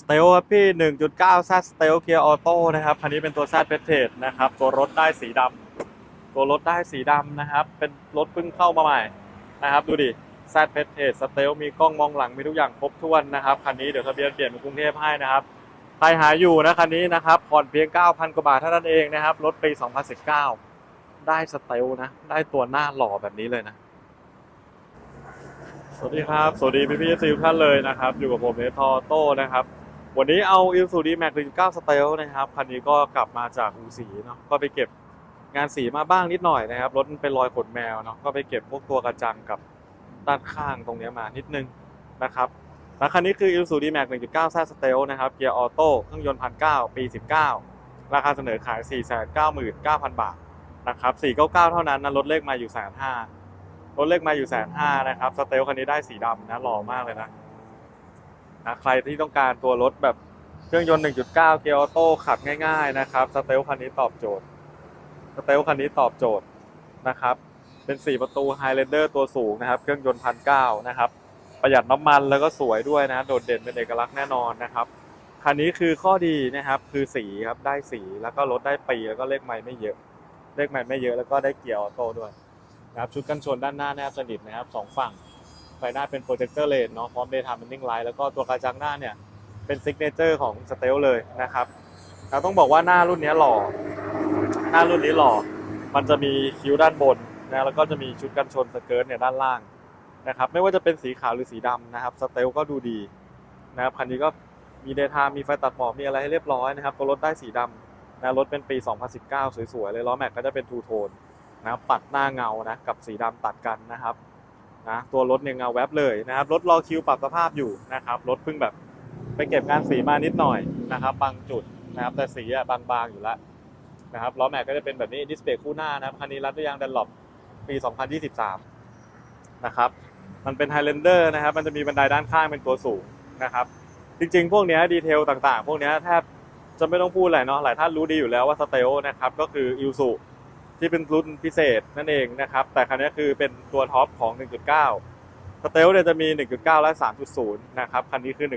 สเตลครับพี่ 1.9 Z Stealth Gear Auto นะครับ คันนี้เป็นตัว Z p e t a g e นะครับ ตัวรถได้สีดำ ตัวรถได้สีดำนะครับ เป็นรถเพิ่งเข้ามาใหม่นะครับ ดูดิ Z p e t a g e Stealth มีกล้องมองหลัง มีทุกอย่างครบถ้วนนะครับ คันนี้เดี๋ยวทะเบียนเปลี่ยนเป็นกรุงเทพให้นะครับใครหาอยู่นะคันนี้นะครับผ่อนเพียง 9,000 กว่าบาทเท่านั้นเองนะครับ รถปี 2019 ได้สเตลนะ ได้ตัวหน้าหล่อแบบนี้เลยนะสวัสดีครับ สวัสดีพี่พี่ซีทุกท่านเลยนะครับ อยู่กับผมเอทอโต้นะครับ วันนี้เอาอิลซูดีแม็ก1.9สเตลนะครับ คันนี้ก็กลับมาจากอูสีเนาะก็ไปเก็บงานสีมาบ้างนิดหน่อยนะครับ รถเป็นรอยขนแมวเนาะก็ไปเก็บพวกตัวกระจังกับด้านข้างตรงนี้มานิดนึงนะครับแล้วคันนี้คือ i l s u d m a x 1.9 Z Stealth นะครับ เกียร์ออโต้เครื่องยนต์พันเก้าปี19ราคาเสนอขาย499,000บาทนะครับ499เท่านั้นนะลดเลขมาอยู่แสนห้าลดเลขมาอยู่แสนห้านะครับสเตลคันนี้ได้สีดำนะหล่อมากเลยนะ นะใครที่ต้องการตัวรถแบบเครื่องยนต์ 1.9 เกียร์ออโต้ขับง่ายๆนะครับสเตลคันนี้ตอบโจทย์สเตลคันนี้ตอบโจทย์นะครับ เป็น 4 ประตู Highlander ตัวสูงนะครับ เครื่องยนต์พันเนะครับ ประหยัดน้ำมันแล้วก็สวยด้วยนะ โดดเด่นเป็นเอกลักษณ์แน่นอนนะครับคันนี้คือข้อดีนะครับ คือสีครับได้สีแล้วก็รถได้ปีแล้วก็เลขไม้ไม่เยอะ เลขไม้ไม่เยอะแล้วก็ได้เกียร์ออโต้ด้วยนะครับชุดกันชนด้านหน้าแนบสนิทนะครับสองฝั่ง ไฟหน้าเป็นโปรเจคเตอร์เลนเนาะพร้อมเดย์ไทม์เป็นนิ่งไลท์แล้วก็ตัวกระจังหน้าเนี่ยเป็นซิกเนเจอร์ของสเตลเลยนะครับเราต้องบอกว่าหน้ารุ่นนี้หล่อ หน้ารุ่นนี้หล่อ มันจะมีคิ้วด้านบนนะแล้วก็จะมีชุดกันชนสเกิร์ตเนี่ยด้านล่างนะครับไม่ว่าจะเป็นสีขาวหรือสีดำนะครับสเตลก็ดูดีนะครับคันนี้ก็มีเดทามีไฟตัดหมอกมีอะไรให้เรียบร้อยนะครับตัวรถได้สีดำนะรถเป็นปี 2019 สวยๆเลยล้อแม็กก็จะเป็นทูโทนนะปัดหน้าเงานะกับสีดำตัดกันนะครับ นะตัวรถเนี่ยเงาแวบเลยนะครับรถรอคิวปรับสภาพอยู่นะครับรถเพิ่งแบบไปเก็บงานสีมานิดหน่อยนะครับบางจุดนะครับแต่สีอะบางๆอยู่แล้วนะครับล้อแม็กก็จะเป็นแบบนี้ดิสเบรกคู่หน้านะครับคันนี้รัดด้วยยางดันหลบปี 2023 นะครับมันเป็น Highlander นะครับมันจะมีบันไดด้านข้างเป็นตัวสูงนะครับจริงๆ พวกเนี้ยดีเทลต่างๆ พวกเนี้ยแทบจะไม่ต้องพูดอะไรเนาะหลายท่านรู้ดีอยู่แล้วว่าสเตลนะครับก็คืออิ s u ที่เป็นรุ่นพิเศษนั่นเองนะครับ แต่คันนี้คือเป็นตัวท็อปของ 1.9 สเตลเนี่ยจะมี 1.9 และ 3.0 นะครับ คันนี้คือ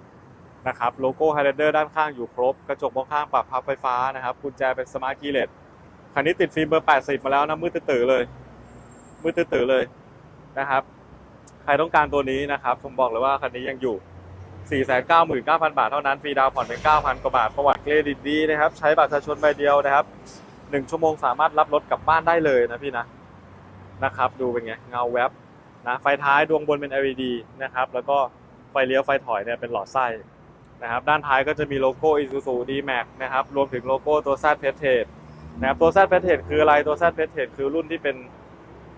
1.9 นะครับ โลโก้ Highlander ด้านข้างอยู่ครบ กระจกมองข้างปรับพับไฟฟ้านะครับ กุญแจเป็นสมาร์ทคีย์เลสคันนี้ติดฟิล์มเบอร์ 80 มาแล้วนะ มืดตื้อเลย มืดตื้อเลยนะครับ ใครต้องการตัวนี้นะครับ ผมบอกเลยว่าคันนี้ยังอยู่499,000 บาทเท่านั้นฟรีดาวน์ผ่อนเป็น9,000กว่าบาทประวัติเครดิตดีนะครับ ใช้บัตรประชาชนใบเดียวนะครับ 1ชั่วโมงสามารถรับรถกลับบ้านได้เลยนะพี่นะนะครับ ดูเป็นไงเงาแวบนะไฟท้ายดวงบนเป็น LED นะครับ แล้วก็ไฟเลี้ยวไฟถอยเนี่ยเป็นหลอดไส้นะครับ ด้านท้ายก็จะมีโลโก้ Isuzu D-Max นะครับ รวมถึงโลโก้ตัว Z p e t a g e นะครับ ตัว Z p e t a g e คืออะไร ตัว Z p e t a g e คือรุ่นที่เป็น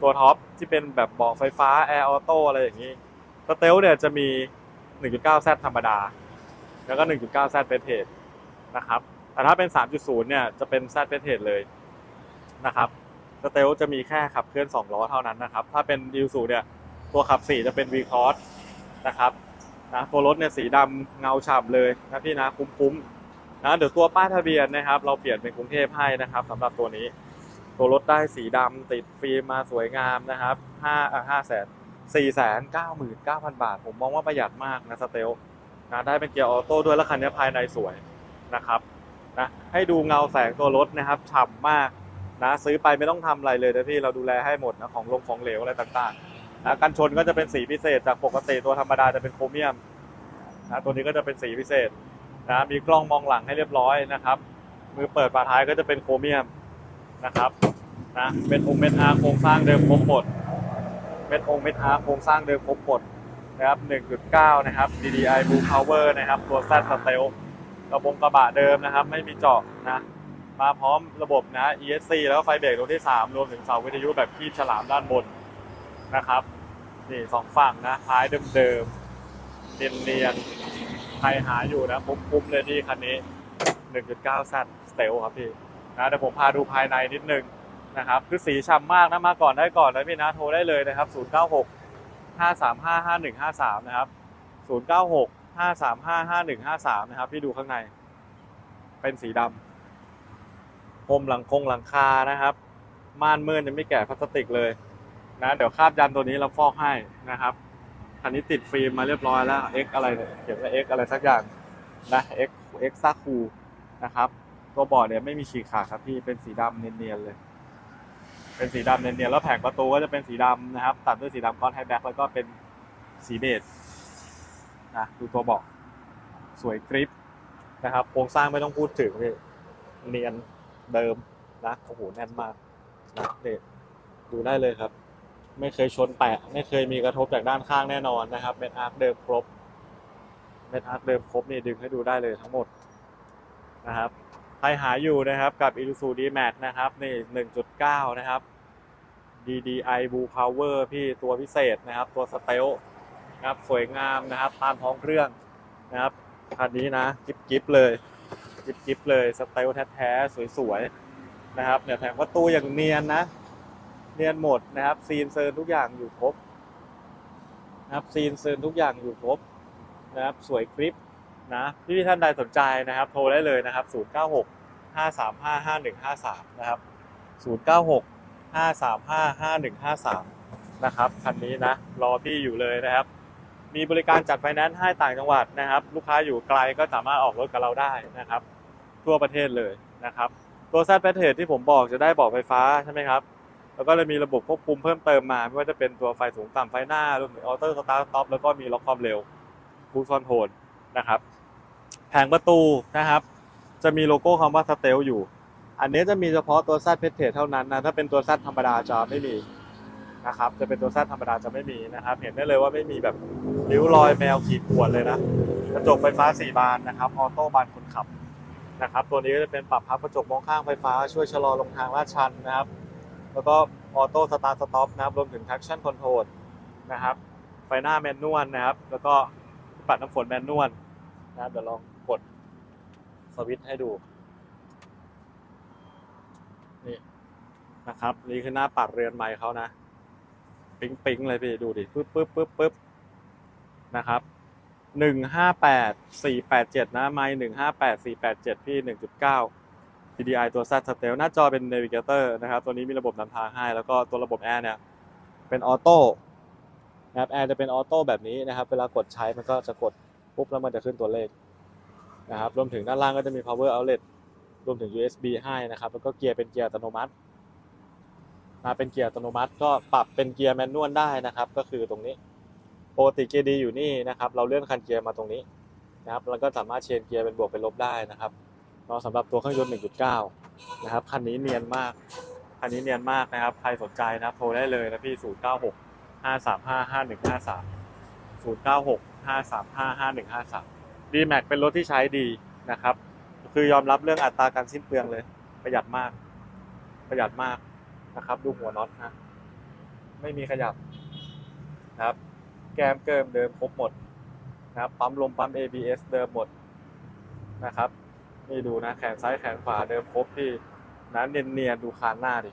ตัวท็อปที่เป็นแบบเบาะไฟฟ้า Air Auto อะไรอย่างนี้สเตลเนี่ยจะมี 1.9 Z ธรรมดา แล้วก็ 1.9 Z p e t a g e นะครับ แต่ถ้าเป็น 3.0 เนี่ยจะเป็น Z p e t a g e เลยนะครับสเตลจะมีแค่ขับเคลื่อน 2 ล้อเท่านั้นนะครับ ถ้าเป็นดิวสูเนี่ยตัวขับ 4 จะเป็น V Cross นะครับนะตัวรถเนี่ยสีดำเงาฉ่ำเลยนะพี่นะคุ้มๆนะเดี๋ยวตัวป้ายทะเบียนนะครับ เราเปลี่ยนเป็นกรุงเทพให้นะครับสำหรับตัวนี้ ตัวรถได้สีดำติดฟิล์มมาสวยงามนะครับห้าอ่าห้าแสนสี่แสนเก้าหมื่นเก้าพันบาท ผมมองว่าประหยัดมากนะสเตลนะได้เป็นเกียร์ออโต้ด้วยแล้วคันนี้ภายในสวยนะครับ นะให้ดูเงาแสงตัวรถนะครับฉ่ำมากนะซื้อไปไม่ต้องทำอะไรเลยนะพี่เราดูแลให้หมดนะของลงของเหลวอะไรต่างๆนะกันชนก็จะเป็นสีพิเศษจากปกติตัวธรรมดาจะเป็นโครเมียมนะตัวนี้ก็จะเป็นสีพิเศษนะมีกล้องมองหลังให้เรียบร้อยนะครับ มือเปิดฝาท้ายก็จะเป็นโครเมียมนะครับนะเม็ดองค์เม็ดอาร์โครงสร้างเดิมครบหมดเม็ดองค์เม็ดอาร์โครงสร้างเดิมครบหมดนะครับ 1.9 นะครับ DDI Blue Power นะครับ ตัว Z Stealth กระบงกระบะเดิมนะครับ ไม่มีเจาะนะมาพร้อมระบบนะ ESC แล้วก็ไฟเบรกตัวที่ 3 รวมถึงเสาวิทยุแบบคีบฉลามด้านบนนะครับนี่สองฝั่งนะท้ายเดิมๆเนียนๆใครหาอยู่นะคุ้มๆเลยที่คันนี้ 1.9 Z Stealth ครับพี่นะเดี๋ยวผมพาดูภายในนิดนึงนะครับคือสีฉ่ำมากนะมาก่อนได้ก่อนนะพี่นะโทรได้เลยนะครับ 096 535 5153 นะครับ 096 535 5153 นะครับพี่ดูข้างใน เป็นสีดำพรมหลังคงหลังคานะครับม่านเมินยังไม่แกะพลาสติกเลยนะเดี๋ยวคาบยันตัวนี้เราฟอกให้นะครับคันนี้ติดฟิล์มมาเรียบร้อยแล้ว X อะไรเนี่ยเขียนว่า X อะไรสักอย่างนะ X X ซ่าคูนะครับ ตัวบอร์ดเนี่ยไม่มีฉีกขาดครับพี่เป็นสีดำเนียนๆเลย เป็นสีดำเนียนๆแล้วแผงประตูก็จะเป็นสีดำนะครับ ตัดด้วยสีดำก้อนไฮแบ็คแล้วก็เป็นสีเบจ นะดูตัวเบอกสวยกริปนะครับโครงสร้างไม่ต้องพูดถึงเลยเนียนเดิมนะโอ้โหแน่นมากนะเนี่ดูได้เลยครับ ไม่เคยชนแปะไม่เคยมีกระทบจากด้านข้างแน่นอนนะครับเป็นอาร์คเดิมครบเป็นอาร์คเดิมครบนี่ดึงให้ดูได้เลยทั้งหมดนะครับใครหาอยู่นะครับกับ i l u s u d m a x นะครับนี่1.9 นะครับ DDI Blue Power พี่ตัวพิเศษนะครับ ตัวสเตล นะครับสวยงามนะครับตามท้องเครื่องนะครับคันนี้นะกิ๊บกิ๊บเลยกิ๊บกิ๊บเลยสเตล์แท้ๆสวยๆนะครับเนี่ยแผงประตูอย่างเนียนนะ เนียนหมดนะครับ ซีนเซิร์นทุกอย่างอยู่ครบนะครับซีนเซิร์นทุกอย่างอยู่ครบนะครับสวยกริปนะพี่ๆท่านใดสนใจนะครับ โทรได้เลยนะครับ 096 535 5153 นะครับ 096 535 5153 นะครับคันนี้นะ รอพี่อยู่เลยนะครับ มีบริการจัดไฟแนนซ์ให้ต่างจังหวัดนะครับ ลูกค้าอยู่ไกลก็สามารถออกรถกับเราได้นะครับ ทั่วประเทศเลยนะครับ ตัวแซดแพทเทจที่ผมบอกจะได้บอกไฟฟ้าใช่ไหมครับ แล้วก็จะมีระบบควบคุมเพิ่มเติมมา ไม่ว่าจะเป็นตัวไฟสูงต่ำไฟหน้ารวมถึงออโต้สตาร์ทสต็อปแล้วก็มีล็อกความเร็วฟูลคอนโทรลนะครับ แผงประตูนะครับ จะมีโลโก้คำว่าสเตลอยู่ อันนี้จะมีเฉพาะตัวซัดเพชรเทเท่านั้นนะถ้าเป็นตัวซัดธรรมดาจะไม่มี นะครับจะเป็นตัวซัดธรรมดาจะไม่มีนะครับเห็นได้เลยว่าไม่มีแบบริ้วรอยแมวขีดข่วนเลยนะกระจกไฟฟ้า 4 บานนะครับออโต้บานคนขับนะครับตัวนี้ก็จะเป็นปรับพับกระจกมองข้างไฟฟ้าช่วยชะลอลงทางลาดชันนะครับ แล้วก็ออโต้สตาร์ทสต็อปนะครับรวมถึง traction control นะครับไฟหน้าแมนนวลนะครับ แล้วก็ปัดน้ำฝนแมนนวลนะครับเดี๋ยวลองกดสวิตช์ให้ดูนี่นะครับนี่คือหน้าปัดเรือนไม้เขานะ ปิ๊งปิ๊งเลยพี่ดูดิปึ๊บปึ๊บปึ๊บปึ๊บนะครับหนึ่งห้าแปดสี่แปดเจ็ดนะไม้หนึ่งห้าแปดสี่แปดเจ็ดพี่หนึ่งจุดเก้า TDI ตัว Z Style หน้าจอเป็น Navigator นะครับ ตัวนี้มีระบบนำทางให้ แล้วก็ตัวระบบแอร์เนี่ย เป็นออโต้นะครับแอร์จะเป็นออโต้แบบนี้นะครับ เวลากดใช้มันก็จะกดปุ๊บแล้วมันจะขึ้นตัวเลขนะครับ รวมถึงด้านล่างก็จะมี power outlet รวมถึง USB ให้นะครับ แล้วก็เกียร์เป็นเกียร์อัตโนมัติ มาเป็นเกียร์อัตโนมัติ ก็ปรับเป็นเกียร์แมนนวลได้นะครับ ก็คือตรงนี้ปกติเกียร์ดีอยู่นี่นะครับ เราเลื่อนคันเกียร์มาตรงนี้นะครับแล้วก็สามารถเชนเกียร์เป็นบวกเป็นลบได้นะครับเนาะสำหรับตัวเครื่องยนต์ 1.9 นะครับคันนี้เนียนมากคันนี้เนียนมากนะครับใครสนใจนะโทรได้เลยนะพี่ 096 535 5153 096 535 5153 d m a x เป็นรถที่ใช้ดีนะครับ คือยอมรับเรื่องอัตราการสิ้นเปลืองเลย ประหยัดมาก ประหยัดมาก นะครับ ดูหัวน็อตนะไม่มีขยับนะครับ แกมเกิมเดิมครบหมดนะครับปั๊มลมปั๊ม ABS เดิมหมดนะครับนี่ดูนะแขนซ้ายแขนขวาเดิมครบที่นะเนียนๆดูคานหน้าดิ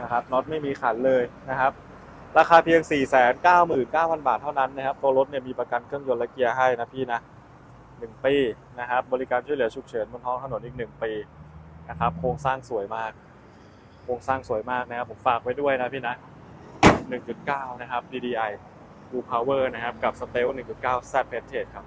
นะครับน็อตไม่มีขันเลยนะครับ ราคาเพียง 499,000 บาทเท่านั้นนะครับ ตัวรถเนี่ยมีประกันเครื่องยนต์และเกียร์ให้นะพี่นะ1ปีนะครับ บริการช่วยเหลือฉุกเฉินบนท้องถนนอีก 1 ปีนะครับ โครงสร้างสวยมาก โครงสร้างสวยมากนะครับ ผมฝากไว้ด้วยนะพี่นะ 1.9 นะครับ DDI Blue Power นะครับ กับ s t e l 1.9 Z p e t ครับ